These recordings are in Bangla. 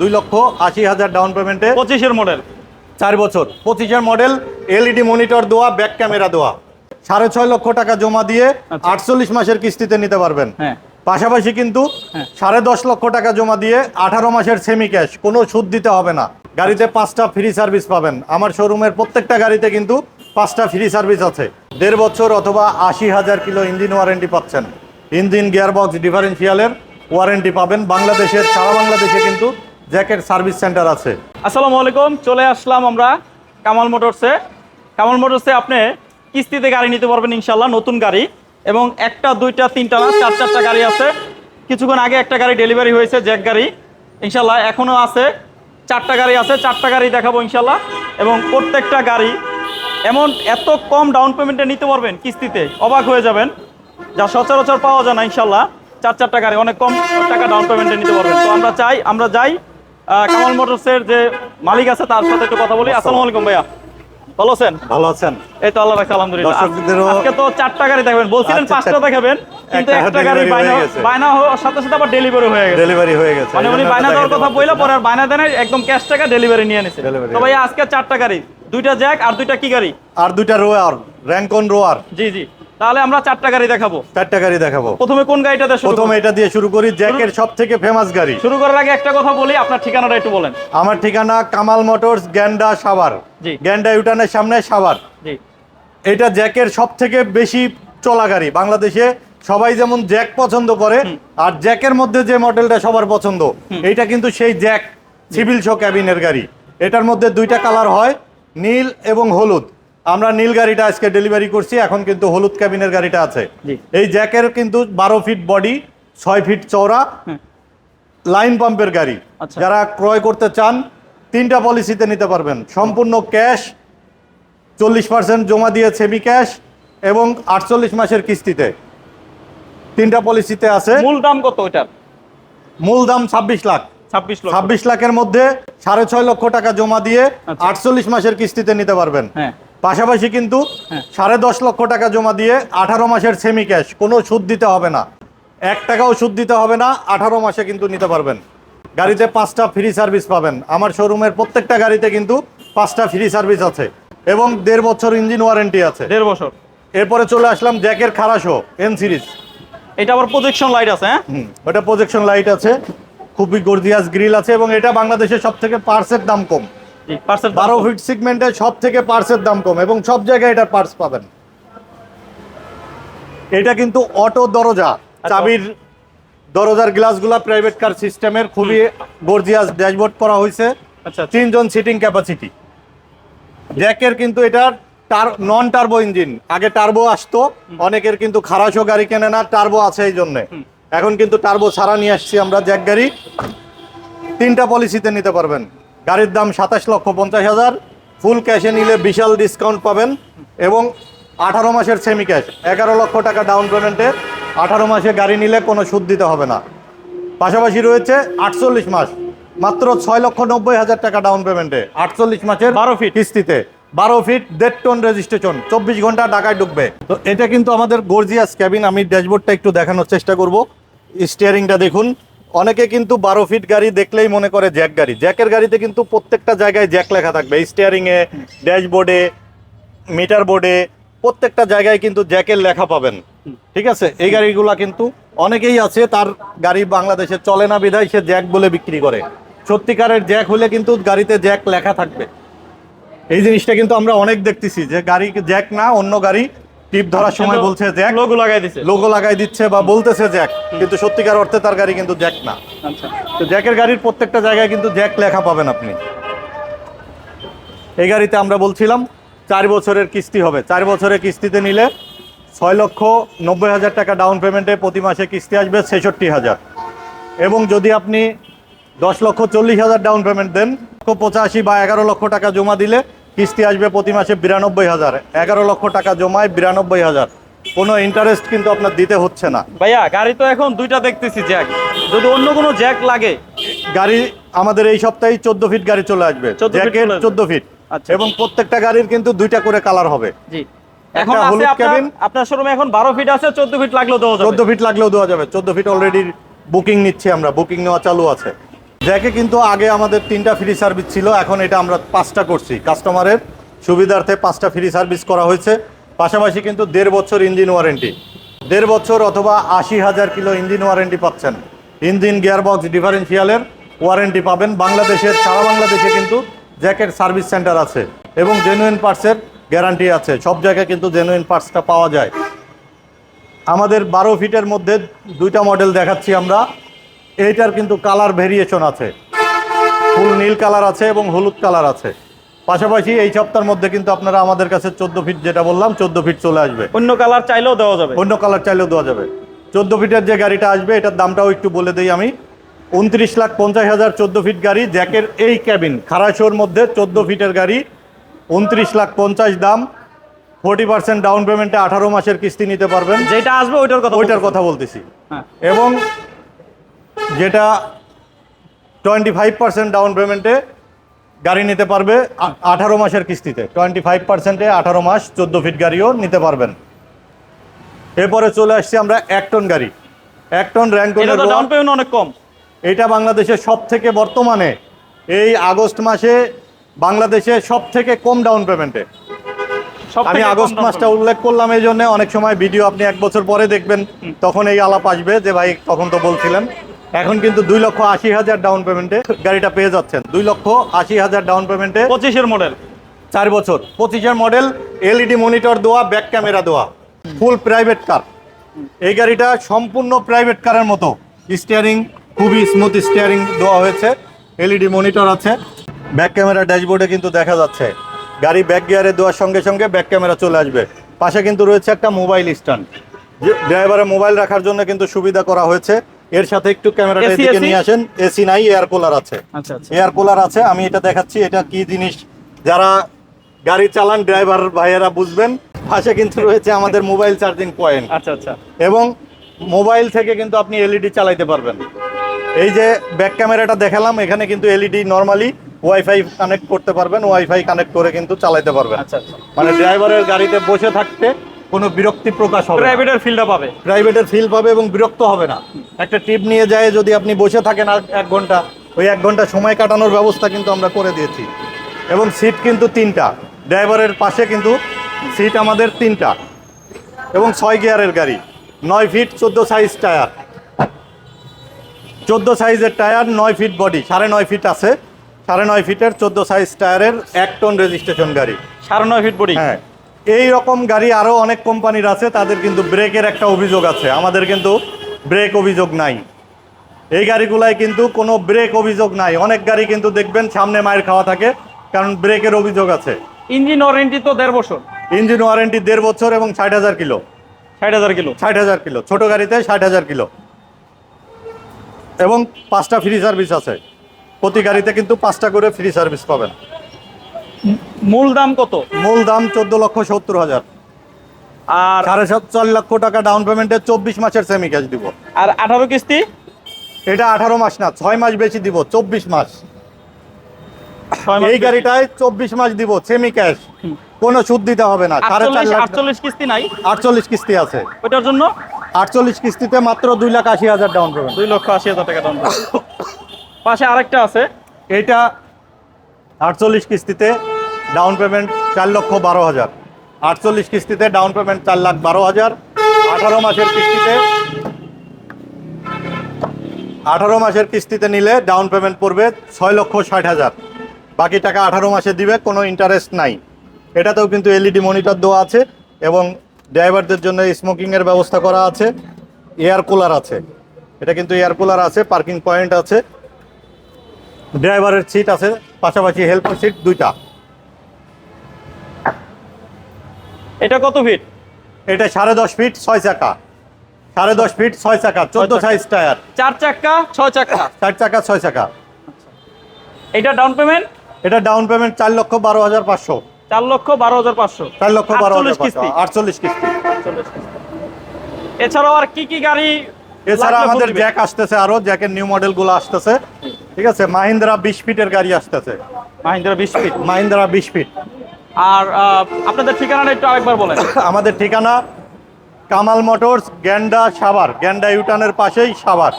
দুই লক্ষ আশি হাজার ডাউন পেমেন্টে পঁচিশের মডেল চার বছর। পঁচিশের মডেল এলইডি মনিটর দেওয়া ব্যাক ক্যামেরা দেওয়া সাড়ে ছয় লক্ষ টাকা জমা দিয়ে আচ্ছা। আটচল্লিশ মাসের কিস্তিতে নিতে পারবেন। হ্যাঁ। পাশাপাশি কিন্তু হ্যাঁ। সাড়ে দশ লক্ষ টাকা জমা দিয়ে আঠারো মাসের সেমি ক্যাশ কোনো সুদ দিতে হবে না। গাড়িতে পাঁচটা ফ্রি সার্ভিস পাবেন। আমার শোরুমের প্রত্যেকটা গাড়িতে কিন্তু পাঁচটা ফ্রি সার্ভিস আছে। দেড় বছর অথবা আশি হাজার কিলো ইঞ্জিন ওয়ারেন্টি পাচ্ছেন। ইঞ্জিন গিয়ারবক্স ডিফারেন্সিয়ালের ওয়ারেন্টি পাবেন। বাংলাদেশের সারা বাংলাদেশে কিন্তু জ্যাকেট সার্ভিস সেন্টার আছে। আসসালামু আলাইকুম, চলে আসলাম আমরা কামাল মোটরসে। কামাল মোটরসে আপনি কিস্তিতে গাড়ি নিতে পারবেন ইনশাল্লাহ নতুন গাড়ি। এবং একটা, দুইটা, তিনটা না, চার, চারটা গাড়ি আছে। কিছুক্ষণ আগে একটা গাড়ি ডেলিভারি হয়েছে, জ্যাক গাড়ি। ইনশাল্লাহ এখনও আছে। চারটা গাড়ি আছে, চারটা গাড়ি দেখাবো ইনশাল্লাহ এবং প্রত্যেকটা গাড়ি এমন এত কম ডাউন পেমেন্টে নিতে পারবেন কিস্তিতে, অবাক হয়ে যাবেন। যা সচরাচর পাওয়া যায় না ইনশাল্লাহ চার, চারটা গাড়ি, অনেক কম টাকা ডাউন পেমেন্টে নিতে পারবেন। তো আমরা চাই, আমরা যাই। কামাল মোটরসের যে মালিক আছে তার সাথে একটু কথা বলি। আসসালামু আলাইকুম ভাইয়া। ভালো আছেন? ভালো আছেন। এই তো আল্লাহ রাখছে আলহামদুলিল্লাহ। আজকে তো চারটা গাড়ি দেখাবেন। বলছিলেন আচ্ছা, পাঁচটা দেখাবেন কিন্তু একটা গাড়ি বায়না হয়ে হওয়ার সাথে সাথে আবার ডেলিভারি হয়ে গেছে। ডেলিভারি হয়ে গেছে মানে উনি ওটা দেওয়ার কথা বইলা পরে আর বায়না দেন একদম ক্যাশ টাকা ডেলিভারি নিয়ে নিছে তো ভাইয়া আজকে চারটা গাড়ি। দুইটা জ্যাক আর দুইটা কি গাড়ি? আর দুইটা রোয়ার র্যাঙ্কন রোয়ার জি জি। তাহলে আমরা চারটা গাড়ি দেখাবো। চারটা গাড়ি দেখাবো। প্রথমে কোন গাড়িটা শুরু প্রথমে? এটা দিয়ে শুরু করি জ্যাকের সব থেকে ফেমাস গাড়ি। শুরু করার আগে একটা কথা বলি আপনার ঠিকানাটা একটু বলেন। আমার ঠিকানা কামাল মোটরস গ্যান্ডা সাভার। জি। গ্যান্ডা ইউটানের সামনে সাভার। জি। এটা জ্যাকের সব থেকে বেশি চলা গাড়ি বাংলাদেশে। সবাই যেমন জ্যাক পছন্দ করে আর জ্যাকের মধ্যে যে মডেলটা সবার পছন্দ এইটা কিন্তু সেই জ্যাক সিভিল শো ক্যাবিনের গাড়ি। এটার মধ্যে দুইটা কালার হয় নীল এবং হলুদ। আমরা নীল গাড়িটা আজকে ডেলিভারি করছি এখন কিন্তু হলুদ ক্যাবিনের গাড়িটা আছে। এই জ্যাকের কিন্তু বারো ফিট বডি ছয় ফিট চওড়া লাইন পাম্পের গাড়ি। আচ্ছা। যারা ক্রয় করতে চান তিনটা পলিসিতে নিতে পারবেন। সম্পূর্ণ ক্যাশ চল্লিশ পার্সেন্ট জমা দিয়ে সেমি ক্যাশ এবং আটচল্লিশ মাসের কিস্তিতে। তিনটা পলিসিতে আছে। মূল দাম কত ওইটার মূল দাম ছাব্বিশ লাখ। ছাব্বিশ ছাব্বিশ লাখের মধ্যে সাড়ে ছয় লক্ষ টাকা জমা দিয়ে আচ্ছা। আটচল্লিশ মাসের কিস্তিতে নিতে পারবেন। হ্যাঁ। পাশাপাশি কিন্তু হ্যাঁ। সাড়ে দশ লক্ষ টাকা জমা দিয়ে আঠারো মাসের সেমি ক্যাশ কোনো সুদ দিতে হবে না। এক টাকাও সুদ দিতে হবে না আঠারো মাসে কিন্তু নিতে পারবেন। গাড়িতে পাঁচটা ফ্রি সার্ভিস পাবেন। আমার শোরুমের প্রত্যেকটা গাড়িতে কিন্তু পাঁচটা ফ্রি সার্ভিস আছে এবং দেড় বছর ইঞ্জিন ওয়ারেন্টি আছে। দেড় বছর। এরপরে চলে আসলাম জ্যাকের খারাশো এন সিরিজ এটা আবার প্রজেকশন লাইট আছে হ্যাঁ? ওটা প্রজেকশন লাইট আছে। খুবই গর্জিয়াস গ্রিল আছে এবং এটা বাংলাদেশের সব থেকে পার্সের দাম কম। বারো ফিট সিগমেন্টে সব থেকে পার্সের দাম কম এবং সব জায়গায় এটার পার্স পাবেন। এটা কিন্তু অটো দরজা। চাবির দরজার গ্লাসগুলা প্রাইভেট কার সিস্টেমের খুবই গর্জিয়াস ড্যাশবোর্ড করা হয়েছে আচ্ছা তিনজন সিটিং ক্যাপাসিটি জ্যাকের কিন্তু এটা টার নন টার্বো ইঞ্জিন আগে টার্বো আসতো অনেকের কিন্তু খারাসও গাড়ি কেনে না টার্বো আছে এই জন্যে। এখন কিন্তু টার্বো সারা নিয়ে আসছি আমরা জ্যাক গাড়ি। তিনটা পলিসিতে নিতে পারবেন। গাড়ির দাম সাতাশ লক্ষ পঞ্চাশ হাজার। ফুল ক্যাশে নিলে বিশাল ডিসকাউন্ট পাবেন। এবং আঠারো মাসের সেমি ক্যাশ এগারো লক্ষ টাকা ডাউন পেমেন্টে আঠারো মাসে গাড়ি নিলে কোনো সুদ দিতে হবে না। পাশাপাশি রয়েছে আটচল্লিশ মাস মাত্র ছয় লক্ষ নব্বই হাজার টাকা ডাউন পেমেন্টে আটচল্লিশ মাসের 12 ফিট। কিস্তিতে। বারো ফিট দেড় টন রেজিস্ট্রেশন চব্বিশ ঘণ্টা ঢাকায় ঢুকবে। তো এটা কিন্তু আমাদের গর্জিয়াস ক্যাবিন আমি ড্যাশবোর্ডটা একটু দেখানোর চেষ্টা করব। স্টিয়ারিংটা দেখুন। অনেকে কিন্তু বারো ফিট গাড়ি দেখলেই মনে করে জ্যাক গাড়ি। জ্যাকের গাড়িতে কিন্তু প্রত্যেকটা জায়গায় জ্যাক লেখা থাকবে। স্টিয়ারিংয়ে ড্যাশবোর্ডে মিটার বোর্ডে প্রত্যেকটা জায়গায় কিন্তু জ্যাকের লেখা পাবেন। ঠিক আছে? এই গাড়িগুলা কিন্তু অনেকেই আছে, তার গাড়ি বাংলাদেশে চলে না বিধায় সে জ্যাক বলে বিক্রি করে। সত্যিকারের জ্যাক হলে কিন্তু গাড়িতে জ্যাক লেখা থাকবে। এই জিনিসটা কিন্তু আমরা অনেক দেখতেছি যে গাড়ি জ্যাক না, অন্য গাড়ি টিপ ধরার সময় বলছে জ্যাক। লোগো লাগাই দিছে। লোগো লাগাই দিচ্ছে বা বলতেছে জ্যাক। কিন্তু সত্যিকার অর্থে তার গাড়ি কিন্তু জ্যাক না। আচ্ছা। তো জ্যাকের গাড়ির প্রত্যেকটা জায়গায় কিন্তু জ্যাক লেখা পাবেন আপনি। এই গাড়িতে আমরা বলছিলাম চার বছরের কিস্তি হবে। চার বছরের কিস্তিতে নিলে ছয় লক্ষ নব্বই হাজার টাকা ডাউন পেমেন্টে প্রতি মাসে কিস্তি আসবে ছেষট্টি হাজার। এবং যদি আপনি দশ লক্ষ চল্লিশ হাজার ডাউন পেমেন্ট দেন পঁচাশি বা এগারো লক্ষ টাকা জমা দিলে কিস্তি আসবে প্রতি মাসে বিরানব্বই হাজার। এগারো লক্ষ টাকা জমায় বিরানব্বই হাজার। কোনো ইন্টারেস্ট কিন্তু আপনার দিতে হচ্ছে না। ভাইয়া গাড়ি তো এখন দুইটা দেখতেছি জ্যাক। যদি অন্য কোনো জ্যাক লাগে। গাড়ি আমাদের এই সপ্তাহে চোদ্দ ফিট গাড়ি চলে আসবে। 14 feet জ্যাকেট চলে আসবে। চোদ্দ ফিট আচ্ছা। এবং প্রত্যেকটা গাড়ির কিন্তু দুইটা করে কালার হবে। জি। এখন হলুদ আপনার শোরুমে এখন বারো ফিট আছে চোদ্দ ফিট লাগলেও দেওয়া যাবে। চোদ্দ ফিট লাগলেও দেওয়া যাবে। চোদ্দ ফিট অলরেডি বুকিং নিচ্ছি আমরা। বুকিং নেওয়া চালু আছে। জ্যাকে কিন্তু আগে আমাদের তিনটা ফ্রি সার্ভিস ছিল, এখন এটা আমরা পাঁচটা করছি। কাস্টমারের সুবিধার্থে পাঁচটা ফ্রি সার্ভিস করা হয়েছে। পাশাপাশি কিন্তু দেড় বছর ইঞ্জিন ওয়ারেন্টি দেড় বছর অথবা আশি হাজার কিলো ইঞ্জিন ওয়ারেন্টি পাচ্ছেন। ইঞ্জিন গিয়ারবক্স ডিফারেন্সিয়ালের ওয়ারেন্টি পাবেন। বাংলাদেশের, সারা বাংলাদেশে কিন্তু জ্যাকের সার্ভিস সেন্টার আছে এবং জেনুইন পার্টসের গ্যারান্টি আছে। সব জায়গায় কিন্তু জেনুইন পার্টসটা পাওয়া যায়। আমাদের বারো ফিটের মধ্যে দুইটা মডেল দেখাচ্ছি আমরা। এইটার কিন্তু কালার ভেরিয়েশন আছে। ফুল নীল কালার আছে এবং হলুদ কালার আছে। পাশাপাশি এই সপ্তাহের মধ্যে কিন্তু আপনারা আমাদের কাছে চোদ্দ ফিট যেটা বললাম চোদ্দ ফিট চলে আসবে। অন্য কালার চাইলেও দেওয়া যাবে। অন্য কালার চাইলেও দেওয়া যাবে। চোদ্দ ফিটের যে গাড়িটা আসবে এটার দামটাও একটু বলে দিই আমি। উনত্রিশ লাখ পঞ্চাশ হাজার চোদ্দ ফিট গাড়ি জ্যাকের এই ক্যাবিন খারাশোর মধ্যে চোদ্দ ফিটের গাড়ি উনত্রিশ লাখ পঞ্চাশ দাম। ফোর্টি পার্সেন্ট ডাউন পেমেন্টে আঠারো মাসের কিস্তি নিতে পারবেন। যেটা আসবে ওইটার কথা ওইটার কথা বলতেছি। হ্যাঁ। এবং যেটা টোয়েন্টি ফাইভ পার্সেন্ট ডাউন পেমেন্টে গাড়ি নিতে পারবে আঠারো মাসের কিস্তিতে। টোয়েন্টি ফাইভ পার্সেন্টে আঠারো মাস চোদ্দ ফিট গাড়িও নিতে পারবেন। এরপরে চলে আসছি আমরা এক টন গাড়ি। এক টন তো ডাউন পেমেন্ট অনেক কম। এটা বাংলাদেশের সব থেকে বর্তমানে এই আগস্ট মাসে বাংলাদেশে সব থেকে কম ডাউন পেমেন্টে আমি আগস্ট মাসটা উল্লেখ করলাম এই জন্য অনেক সময় ভিডিও আপনি এক বছর পরে দেখবেন তখন এই আলাপ আসবে যে ভাই তখন তো বলছিলেন। এখন কিন্তু দুই লক্ষ আশি হাজার ডাউন পেমেন্টে গাড়িটা পেয়ে যাচ্ছেন। দুই লক্ষ আশি হাজার ডাউন পেমেন্টে পঁচিশের মডেল চার বছর। পঁচিশের মডেল এলইডি মনিটর দেওয়া ব্যাক ক্যামেরা দেওয়া ফুল প্রাইভেট কার এই গাড়িটা সম্পূর্ণ প্রাইভেট কারের মতো। স্টিয়ারিং খুবই স্মুথ স্টিয়ারিং দেওয়া হয়েছে। এলইডি মনিটর আছে। ব্যাক ক্যামেরা ড্যাশবোর্ডে কিন্তু দেখা যাচ্ছে। গাড়ি ব্যাক গিয়ারে দেওয়ার সঙ্গে সঙ্গে ব্যাক ক্যামেরা চলে আসবে। পাশে কিন্তু রয়েছে একটা মোবাইল স্ট্যান্ড ড্রাইভারের মোবাইল রাখার জন্য কিন্তু সুবিধা করা হয়েছে। এর সাথে একটু ক্যামেরাটা এদিকে নিয়ে আসেন। এসি নাই এয়ার কুলার আছে। আচ্ছা আচ্ছা। এয়ার কুলার আছে আমি এটা দেখাচ্ছি এটা কি জিনিস? যারা গাড়ি চালান ড্রাইভার ভাইয়েরা বুঝবেন পাশে কিন্তু রয়েছে আমাদের মোবাইল চার্জিং পয়েন্ট। আচ্ছা আচ্ছা। এবং মোবাইল থেকে কিন্তু আপনি এলইডি চালাইতে পারবেন। এই যে ব্যাক ক্যামেরাটা দেখালাম এখানে কিন্তু এলইডি নর্মালি ওয়াইফাই কানেক্ট করতে পারবেন ওয়াইফাই কানেক্ট করে কিন্তু চালাইতে পারবেন। আচ্ছা আচ্ছা। মানে ড্রাইভারের গাড়িতে বসে থাকতে কোনো বিরক্তি প্রকাশ হবে প্রাইভেটের ফিল্ডটা পাবে। প্রাইভেটের ফিল পাবে এবং বিরক্ত হবে না। একটা ট্রিপ নিয়ে যায় যদি আপনি বসে থাকেন আর এক ঘণ্টা ওই এক ঘণ্টা সময় কাটানোর ব্যবস্থা কিন্তু আমরা করে দিয়েছি। এবং সিট কিন্তু তিনটা। ড্রাইভারের পাশে কিন্তু সিট আমাদের তিনটা। এবং ছয় গিয়ারের গাড়ি। নয় ফিট চোদ্দ সাইজ টায়ার চোদ্দ সাইজের টায়ার নয় ফিট বডি সাড়ে নয় ফিট আছে। সাড়ে নয় ফিটের চোদ্দ সাইজ টায়ারের এক টন রেজিস্ট্রেশন গাড়ি। সাড়ে নয় ফিট বডি হ্যাঁ। এই রকম গাড়ি আরও অনেক কোম্পানির আছে তাদের কিন্তু ব্রেকের একটা অভিযোগ আছে। আমাদের কিন্তু ব্রেক অভিযোগ নাই। এই গাড়িগুলায় কিন্তু কোনো ব্রেক অভিযোগ নাই। অনেক গাড়ি কিন্তু দেখবেন সামনে মায়ের খাওয়া থাকে কারণ ব্রেকের অভিযোগ আছে। ইঞ্জিন ওয়ারেন্টি তো দেড় বছর। ইঞ্জিন ওয়ারেন্টি দেড় বছর এবং ষাট হাজার কিলো। ষাট হাজার কিলো। ষাট হাজার কিলো। ছোটো গাড়িতে ষাট হাজার কিলো। এবং পাঁচটা ফ্রি সার্ভিস আছে। প্রতি গাড়িতে কিন্তু পাঁচটা করে ফ্রি সার্ভিস পাবেন। মূল দাম কত? মূল দাম চোদ্দ লক্ষ সত্তর হাজার। আর সাড়ে সাত চার লক্ষ টাকা ডাউন পেমেন্টে চব্বিশ মাসের সেমি ক্যাশ দিব। আর আঠারো কিস্তি? এটা আঠারো মাস না ছয় মাস বেশি দিব চব্বিশ মাস। এই গাড়িটায় চব্বিশ মাস দিব সেমি ক্যাশ কোনো সুদ দিতে হবে না সাড়ে চার আটচল্লিশ কিস্তি নাই? আটচল্লিশ কিস্তি আছে। ওইটার জন্য? আটচল্লিশ কিস্তিতে মাত্র দুই লাখ আশি হাজার ডাউন পেমেন্ট দুই লক্ষ আশি হাজার টাকা দাম পাশে আরেকটা আছে। এইটা আটচল্লিশ কিস্তিতে ডাউন পেমেন্ট চার লক্ষ বারো হাজার। আটচল্লিশ কিস্তিতে ডাউন পেমেন্ট চার লাখ বারো হাজার। আঠারো মাসের কিস্তিতে আঠারো মাসের কিস্তিতে নিলে ডাউন পেমেন্ট পড়বে ছয় লক্ষ ষাট হাজার। বাকি টাকা আঠারো মাসে দিবে, কোনো ইন্টারেস্ট নাই। এটাতেও কিন্তু এলইডি মনিটর দেওয়া আছে এবং ড্রাইভারদের জন্য স্মোকিংয়ের ব্যবস্থা করা আছে। এয়ার কুলার আছে। এটা কিন্তু এয়ার কুলার আছে পার্কিং পয়েন্ট আছে। ড্রাইভারের সিট আছে, পাশাপাশি হেল্পার সিট দুইটা। এটা কত ফিট এটা সাড়ে দশ ফিট ছয় চাকা। সাড়ে দশ ফিট ছয় চাকা চোদ্দ সাইজ টায়ার চার চাকা ছয় চাকা। চার চাকা ছয় চাকা। এটা ডাউন পেমেন্ট এটা ডাউন পেমেন্ট চার লক্ষ বারো হাজার পাঁচশো। চার লক্ষ বারো হাজার পাঁচশো। চার লক্ষ বারো হাজার কিস্তি। আটচল্লিশ কিস্তি। এছাড়াও আর কি কি গাড়ি এছাড়া আমাদের জ্যাক আসতেছে আরও জ্যাকের নিউ মডেলগুলো আসতেছে। ঠিক আছে মাহিন্দ্রা বিশ ফিটের গাড়ি আসতেছে। মাহিন্দ্রা বিশ ফিট মাহিন্দ্রা বিশ ফিট আর আপনাদের ঠিকানাটা একটু আরেকবার বলেন। আমাদের ঠিকানা কামাল মোটরস গ্যান্ডা সাভার গ্যান্ডা ইউটানের পাশেই সাভার।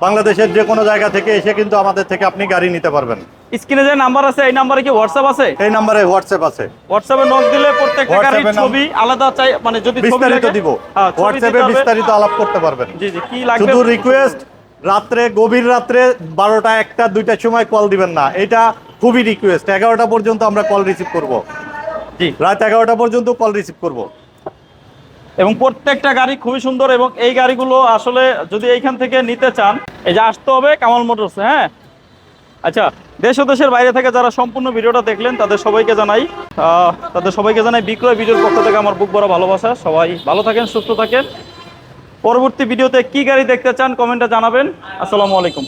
বাংলাদেশের যে কোনো জায়গা থেকে এসে কিন্তু আমাদের থেকে আপনি গাড়ি নিতে পারবেন। স্ক্রিনে যে নাম্বার আছে এই নাম্বারে কি হোয়াটসঅ্যাপ আছে? এই নাম্বারে হোয়াটসঅ্যাপ আছে। হোয়াটসঅ্যাপে নক দিলে প্রত্যেকটা গাড়ির ছবি আলাদা চাই মানে যদি ছবি বিস্তারিত দিব। হ্যাঁ, হোয়াটসঅ্যাপে বিস্তারিত আলাপ করতে পারবেন। জি জি কি লাগবে? শুধু রিকোয়েস্ট রাত্রে গভীর রাত্রে বারোটা একটা দুইটার সময় কল দিবেন না। এটা খুবই রিকোয়েস্ট এগারোটা পর্যন্ত আমরা কল রিসিভ করব। জি। রাত এগারোটা পর্যন্ত কল রিসিভ করব। এবং প্রত্যেকটা গাড়ি খুবই সুন্দর এবং এই গাড়িগুলো আসলে যদি এইখান থেকে নিতে চান এই যে আসতে হবে কামাল মোটরস হ্যাঁ? আচ্ছা দেশ ও দেশের বাইরে থেকে যারা সম্পূর্ণ ভিডিওটা দেখলেন তাদের সবাইকে জানাই তাদের সবাইকে জানাই বিক্রয় ভিডিওর পক্ষ থেকে আমার বুক বড় ভালোবাসা। সবাই ভালো থাকেন সুস্থ থাকেন। পরবর্তী ভিডিওতে কি গাড়ি দেখতে চান কমেন্টে জানাবেন। আসসালামু আলাইকুম।